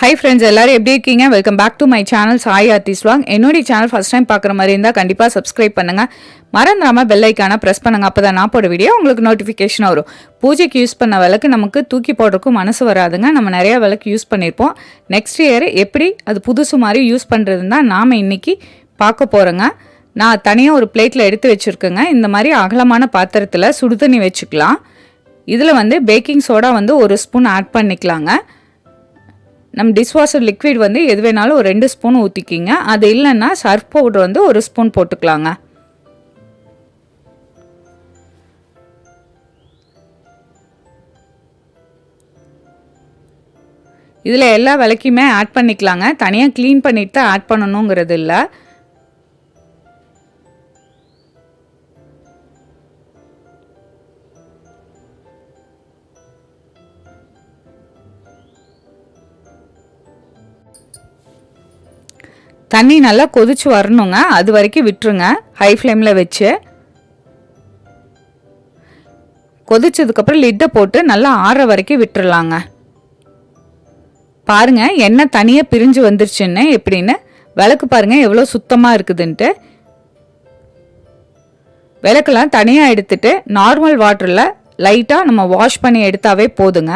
Hi friends எல்லாரும் எப்படி இருக்கீங்க? Welcome back to my channel Sai arts வாங் என்னுடைய சேனல் ஃபஸ்ட் டைம் பார்க்குற மாதிரி இருந்தால் கண்டிப்பாக சப்ஸ்கிரைப் பண்ணுங்க. மறந்துடாமல் பெல் ஐக்கான ப்ரெஸ் பண்ணுங்க. அப்போ தான் நான் போட வீடியோ உங்களுக்கு நோட்டிஃபிகேஷன் வரும். பூஜைக்கு யூஸ் பண்ண விளக்கு நமக்கு தூக்கி போடுறதுக்கும் மனசு வராதுங்க. நம்ம நிறையா விளக்கு யூஸ் பண்ணியிருப்போம் நெக்ஸ்ட் இயர் எப்படி அது புதுசு மாதிரி யூஸ் பண்ணுறதுன்னு தான் நாம் இன்றைக்கி பார்க்க போகிறோங்க நான் தனியாக ஒரு பிளேட்டில் எடுத்து வச்சுருக்கேங்க. இந்த மாதிரி அகலமான பாத்திரத்தில் சுடுதண்ணி வச்சுக்கலாம். இதில் வந்து பேக்கிங் சோடா வந்து ஒரு ஸ்பூன் ஆட் பண்ணிக்கலாங்க. நம்ம டிஷ்வாஷர் லிக்விட் வந்து எது வேணாலும் ஒரு ரெண்டு ஸ்பூன் ஊற்றிக்கிங்க அது இல்லைன்னா சர்ஃப் பவுடர் வந்து ஒரு ஸ்பூன் போட்டுக்கலாங்க. இதில் எல்லா விலைக்குமே ஆட் பண்ணிக்கலாங்க. தனியாக க்ளீன் பண்ணிட்டு தான் ஆட் பண்ணணுங்கிறது இல்லை. தண்ணி நல்லா கொதிச்சு வரணுங்க. அது வரைக்கும் விட்டுருங்க. ஹை ஃப்ளேமில் வச்சு. கொதிச்சதுக்கப்புறம் லிட்டை போட்டு நல்லா ஆற வரைக்கும் விட்டுறலாங்க. பாருங்க எண்ணெய் தனியாக பிரிஞ்சு வந்துருச்சுன்னு எப்படின்னு. விளக்கு பாருங்கள் எவ்வளோ சுத்தமாக இருக்குதுன்ட்டு. விளக்கெல்லாம் தனியாக எடுத்துட்டு நார்மல் வாட்டரில் லைட்டாக நம்ம வாஷ் பண்ணி எடுத்தாவே போதுங்க.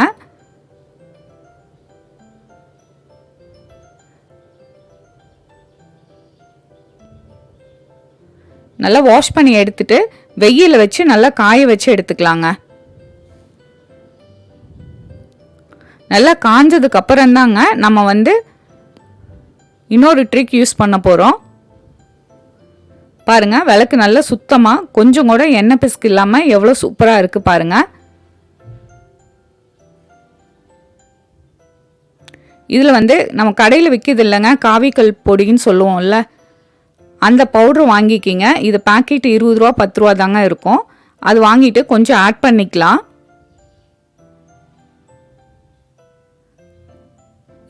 நல்லா வாஷ் பண்ணி எடுத்துட்டு வெயில வச்சு நல்லா காய வச்சு எடுத்துக்கலாங்க. நல்லா காஞ்சதுக்கு அப்புறம் தாங்க நம்ம வந்து இன்னொரு ட்ரிக் யூஸ் பண்ண போகிறோம் பாருங்க விளக்கு நல்லா சுத்தமாக கொஞ்சம் கூட எண்ணெய் பிசுக்கு இல்லாமல் எவ்வளோ சூப்பராக இருக்குது பாருங்க. இதில் வந்து நம்ம கடையில் விற்கிது இல்லைங்க காவிக்கல் பொடின்னு சொல்லுவோம்ல. அந்த பவுட்ரு வாங்கிக்கிங்க. இது பாக்கெட் இருபது ரூபா பத்து ரூபா தாங்க இருக்கும். அது வாங்கிட்டு கொஞ்சம் ஆட் பண்ணிக்கலாம்.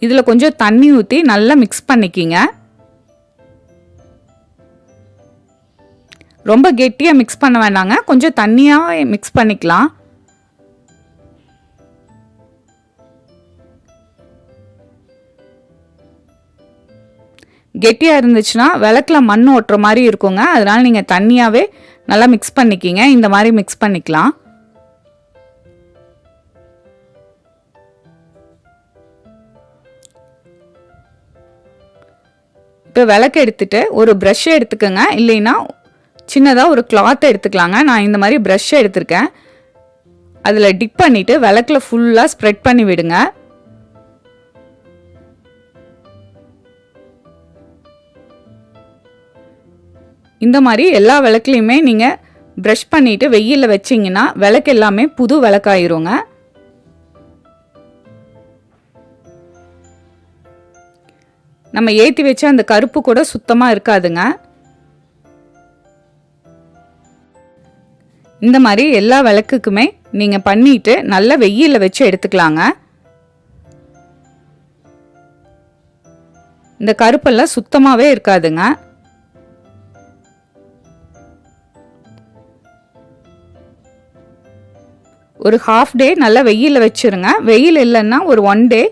இதில் கொஞ்சம் தண்ணி ஊற்றி நல்லா மிக்ஸ் பண்ணிக்கிங்க. ரொம்ப கெட்டியாக மிக்ஸ் பண்ண வேண்டாங்க கொஞ்சம் தண்ணியாக மிக்ஸ் பண்ணிக்கலாம். கெட்டியாக இருந்துச்சுன்னா விளக்கில் மண் ஓட்டுற மாதிரி இருக்குங்க. அதனால் நீங்கள் தண்ணியாகவே நல்லா மிக்ஸ் பண்ணிக்கிங்க. இந்த மாதிரி மிக்ஸ் பண்ணிக்கலாம். இப்போ விளக்கு எடுத்துகிட்டு ஒரு ப்ரஷ்ஷை எடுத்துக்கோங்க. இல்லைன்னா சின்னதாக ஒரு கிளாத்தை எடுத்துக்கலாங்க. நான் இந்த மாதிரி ப்ரஷ்ஷை எடுத்திருக்கேன். அதில் டிப் பண்ணிவிட்டு விளக்கில் ஃபுல்லாக ஸ்ப்ரெட் பண்ணி விடுங்க. இந்த மாதிரி எல்லா விளக்குலையுமே நீங்கள் ப்ரஷ் பண்ணிவிட்டு வெயிலில் வச்சிங்கன்னா விளக்கு எல்லாமே புது விளக்காயிருங்க. நம்ம ஏற்றி வச்ச அந்த கருப்பு கூட சுத்தமாக இருக்காதுங்க. இந்த மாதிரி எல்லா விளக்குக்குமே நீங்கள் பண்ணிட்டு நல்லா வெயிலில் வச்சு எடுத்துக்கலாங்க. இந்த கருப்பெல்லாம் சுத்தமாகவே இருக்காதுங்க. ஒரு ஹாஃப் டே நல்லா வெயிலில் வச்சுருங்க. வெயில் இல்லைன்னா ஒரு ஒன் டே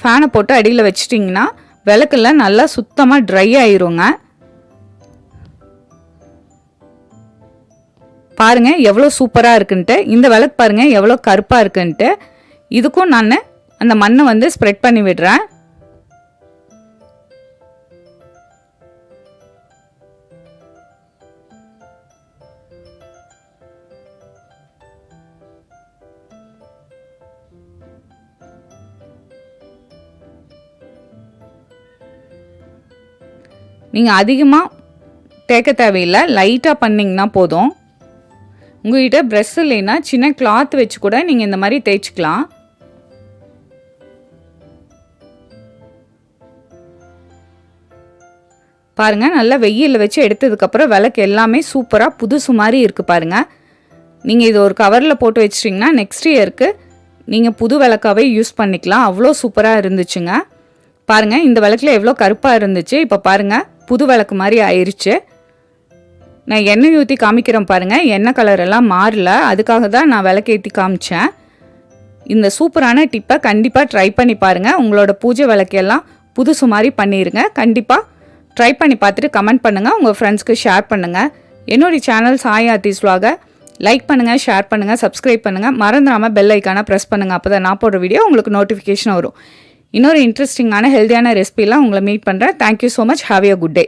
ஃபேனை போட்டு அடியில் வச்சிட்டிங்கன்னா விளக்கெல்லாம் நல்லா சுத்தமாக ட்ரை ஆயிருங்க. பாருங்கள் எவ்வளோ சூப்பராக இருக்குன்ட்டு. இந்த விளக்கு பாருங்கள் எவ்வளோ கருப்பாக இருக்குன்ட்டு. இதுக்கும் நான் அந்த மண்ணை வந்து ஸ்ப்ரெட் பண்ணி விடுறேன். நீங்கள் அதிகமாக தேக்க தேவையில்லை லைட்டாக பண்ணிங்கன்னா போதும். உங்கள்கிட்ட ப்ரெஷ் இல்லைன்னா சின்ன கிளாத் வச்சு கூட நீங்கள் இந்த மாதிரி தேய்ச்சிக்கலாம். பாருங்கள் நல்லா வெயிலில் வச்சு எடுத்ததுக்கப்புறம் விளக்கு எல்லாமே சூப்பராக புதுசு மாதிரி இருக்குது பாருங்கள் நீங்கள் இது ஒரு கவரில் போட்டு வச்சிட்டிங்கன்னா நெக்ஸ்ட் இயருக்கு நீங்கள் புது விளக்காவே யூஸ் பண்ணிக்கலாம். அவ்வளோ சூப்பராக இருந்துச்சுங்க. பாருங்கள் இந்த விளக்கில் எவ்வளோ கருப்பாக இருந்துச்சு. இப்போ பாருங்கள் புது விளக்கு மாதிரி ஆயிடுச்சு நான் எண்ணெய் ஊற்றி காமிக்கிறேன் பாருங்கள் எண்ணெய் கலர் எல்லாம் மாறல அதுக்காக தான் நான் விளக்கேற்றி காமிச்சேன். இந்த சூப்பரான டிப்பை கண்டிப்பாக ட்ரை பண்ணி பாருங்கள் உங்களோட பூஜை விளக்கெல்லாம் புதுசு மாதிரி பண்ணிடுங்க கண்டிப்பாக ட்ரை பண்ணி பார்த்துட்டு கமெண்ட் பண்ணுங்கள் உங்கள் ஃப்ரெண்ட்ஸ்க்கு ஷேர் பண்ணுங்கள் என்னுடைய சேனல் சாய் ஆர்டிஸ் vlog-அ லைக் பண்ணுங்கள் ஷேர் பண்ணுங்கள் சப்ஸ்கிரைப் பண்ணுங்கள் மறந்துடாமல் பெல் ஐக்கானை ப்ரெஸ் பண்ணுங்கள் அப்போ தான் நான் போடுற வீடியோ உங்களுக்கு நோட்டிஃபிகேஷன் வரும். இன்னொரு இன்ட்ரெஸ்டிங்கான ஹெல்த்தியான ரெசிபிலாம் உங்களை மீட் பண்ணுறேன் thank you so much have a good day